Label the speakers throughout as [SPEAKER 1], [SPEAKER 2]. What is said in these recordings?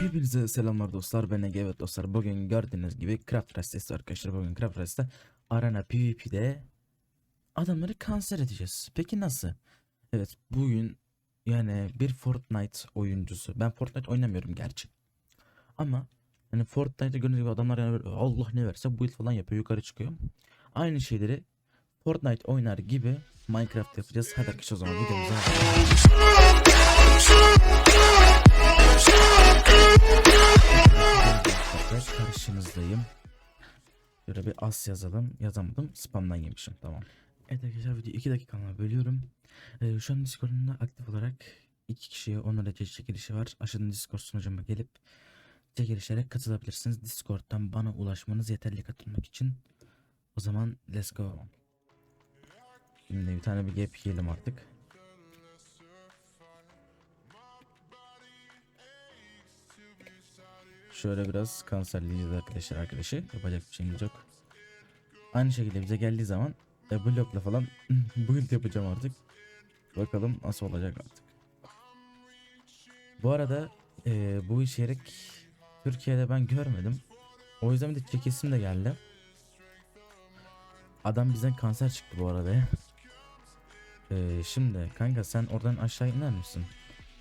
[SPEAKER 1] Hepinize selamlar dostlar ben Ege. Evet dostlar bugün gördüğünüz gibi Craft Rest'teyiz arkadaşlar. Bugün Craft Rest'te Arena PvP'de adamları kanser edeceğiz. Peki nasıl? Evet bugün yani bir Fortnite oyuncusu ben Fortnite oynamıyorum gerçi ama hani Fortnite'da gördüğünüz gibi adamlar yani Allah ne verse build falan yapıyor yukarı çıkıyor aynı şeyleri Fortnite oynar gibi Minecraft yapacağız hadi arkadaşlar o zaman videomuza karşınızdayım. Şöyle bir as yazalım. Yazamadım. Spamdan yemişim. Tamam. Evet arkadaşlar video 2 dakikamla bölüyorum. Ee, şu an Discord'umda aktif olarak iki kişiye 10 derece çekilişi var. Aşağıdan Discord sunucuma gelip çekilişlere katılabilirsiniz. Discord'dan bana ulaşmanız yeterli katılmak için. O zaman let's go. Şimdi bir tane bir gap yiyelim artık. Şöyle biraz kanserliyiz arkadaşlar arkadaşı. Yapacak bir şeyimiz yok. Aynı şekilde bize geldiği zaman e, blokla falan build yapacağım artık. Bakalım nasıl olacak artık. Bu arada e, bu içerik Türkiye'de ben görmedim. O yüzden de çekesim de geldi. Adam bizden kanser çıktı bu arada ya. E, şimdi kanka sen oradan aşağı iner misin?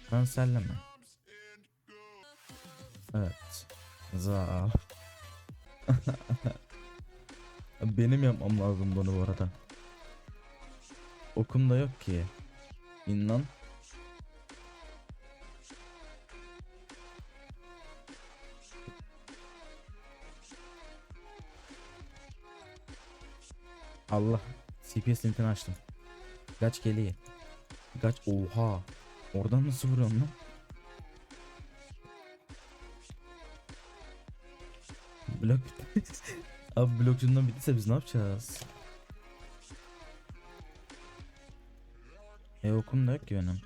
[SPEAKER 1] Kanserleme. Evet. Za. Benim yapmam lazım bunu bu arada. Okumda yok ki. İn lan. Allah. CPS linkini açtım. Kaç geliyor. Kaç oha. Oradan nasıl vuruyorsun lan? Blok. Abi blokçundan bittiyse biz ne yapacağız? E okum da yok ki benim.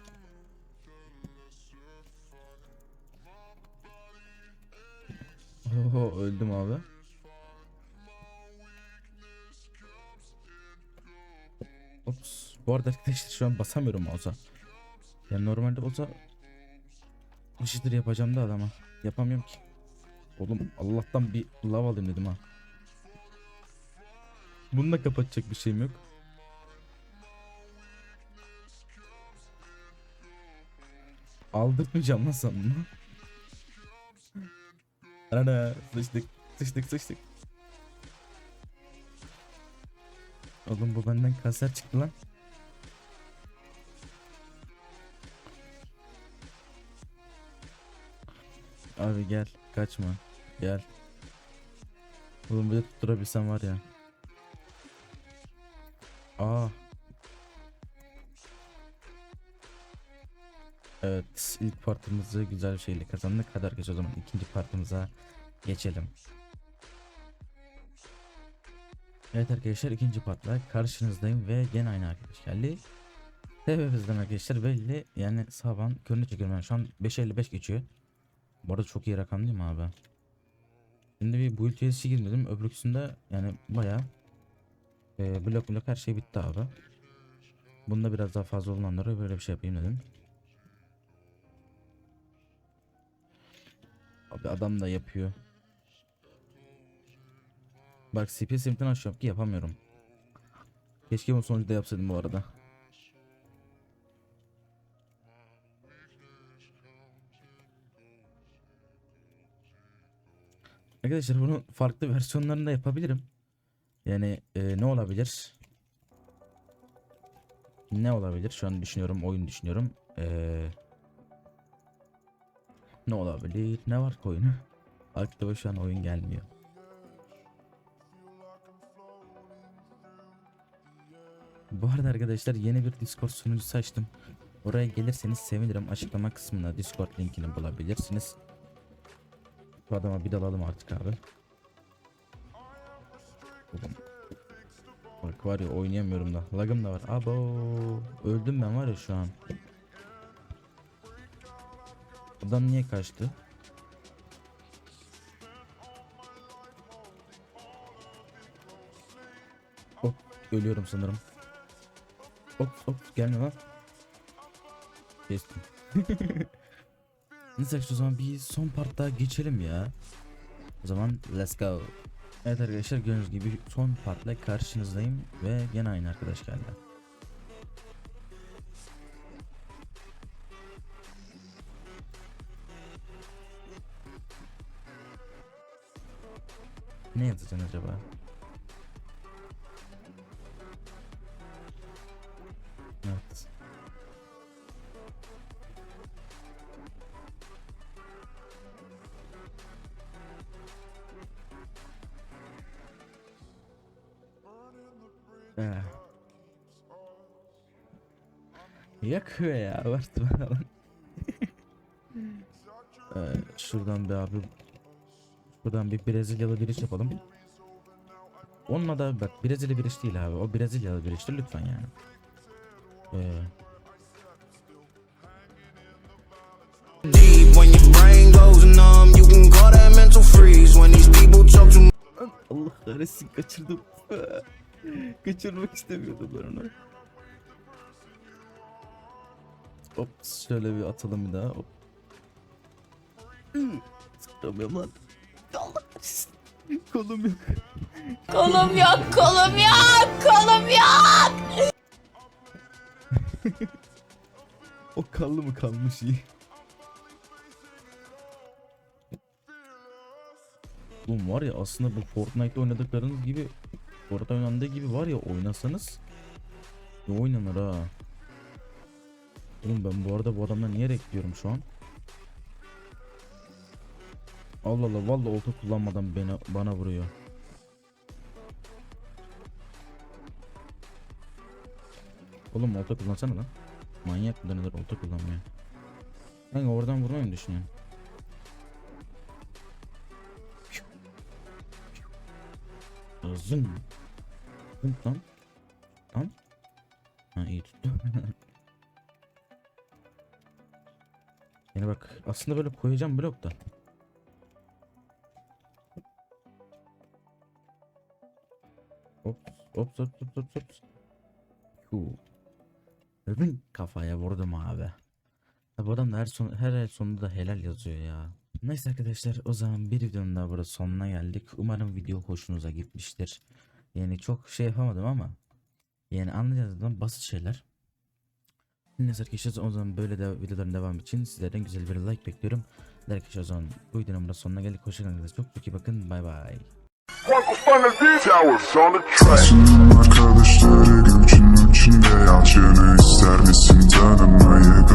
[SPEAKER 1] Oho öldüm abi. Ops. Bu arada arkadaşlar şu an basamıyorum mouse'a. Yani normalde olsa ışıdır yapacağım da adama. Yapamıyorum ki. Oğlum Allah'tan bir lav alayım dedim ha. Bunu da kapatacak bir şeyim yok. Aldırtmayacağım lan sana bunu. Ana sıçtık sıçtık sıçtık. Oğlum bu benden kanser çıktı lan. Abi gel kaçma gel. Oğlum bir de tutturabilsem var ya. Aa. Evet ilk partımızı güzel bir şeyle kazandık. Hadi arkadaşlar o zaman ikinci partımıza geçelim. Evet arkadaşlar ikinci partla karşınızdayım ve gene aynı arkadaş geldi. Sebebimizden arkadaşlar belli yani sabahın körünü çekiyorum ben şu an 5.55 geçiyor. Bu arada çok iyi rakam değil mi abi? Şimdi bir build üyesi girmedim. Öbürküsünde yani baya e, blok blok her şey bitti abi. Bunda biraz daha fazla olanlara böyle bir şey yapayım dedim. Abi adam da yapıyor. Bak CPS simitten açıyorum ki yapamıyorum. Keşke bu sonucu da yapsaydım bu arada. Arkadaşlar bunu farklı versiyonlarında yapabilirim. Yani e, ne olabilir? Ne olabilir? Şu an düşünüyorum, oyun düşünüyorum. E, ne olabilir? Ne var ki oyunu? Aklıma şu an oyun gelmiyor. Bu arada arkadaşlar yeni bir Discord sunucusu açtım. Oraya gelirseniz sevinirim. Açıklama kısmında Discord linkini bulabilirsiniz. Bu adama bir dalalım artık abi. Bak var ya oynayamıyorum da. Lagım da var. Abo. Öldüm ben var ya şu an. Adam niye kaçtı? Hop ölüyorum sanırım. Hop hop gelme lan. Kestim. Neyse o zaman bir son part daha geçelim ya. O zaman let's go. Evet arkadaşlar gördüğünüz gibi son partla karşınızdayım ve gene aynı arkadaş geldi. Ne yazacaksın acaba? Eh. Yok be ya abartma lan. ee, şuradan bir abi Buradan bir Brezilyalı bir iş yapalım. Onunla da bak Brezilya bir iş değil abi. O Brezilyalı bir iştir lütfen yani. Ee, Allah kahretsin kaçırdım. Kaçırmak istemiyordum ben onu. Hop şöyle bir atalım bir daha. Hop. Sıkramıyorum lan. Allah. Kolum yok.
[SPEAKER 2] Kolum yok, kolum yok, kolum yok.
[SPEAKER 1] O kallı mı kalmış iyi. Oğlum var ya aslında bu Fortnite'da oynadıklarınız gibi Fortnite oynandığı gibi var ya oynasanız ne oynanır ha. Oğlum ben bu arada bu adamdan niye bekliyorum şu an? Allah Allah vallahi olta kullanmadan beni bana vuruyor. Oğlum olta kullansana lan. Manyak mıdır nedir olta kullanmıyor. Kanka oradan vurmayı mı düşünüyorsun? Zın. Zın lan. Lan. Ha iyi tuttu. yani bak aslında böyle koyacağım blokta. Hop hop hop hop hop hop. Huu. Öbün kafaya vurdum abi. Bu adam da her, son, her el sonunda da helal yazıyor ya. Neyse arkadaşlar o zaman bir videonun daha burada sonuna geldik. Umarım video hoşunuza gitmiştir. Yani çok şey yapamadım ama yani anlayacağınız basit şeyler. Neyse arkadaşlar o zaman böyle de videoların devamı için sizlerden güzel bir like bekliyorum. Arkadaşlar o zaman bu videonun burada sonuna geldik. Hoşçakalın. Çok çok iyi bakın. Bay bay.
[SPEAKER 3] Arkadaşları gökçünün içinde Yalçını ister misin tanımayı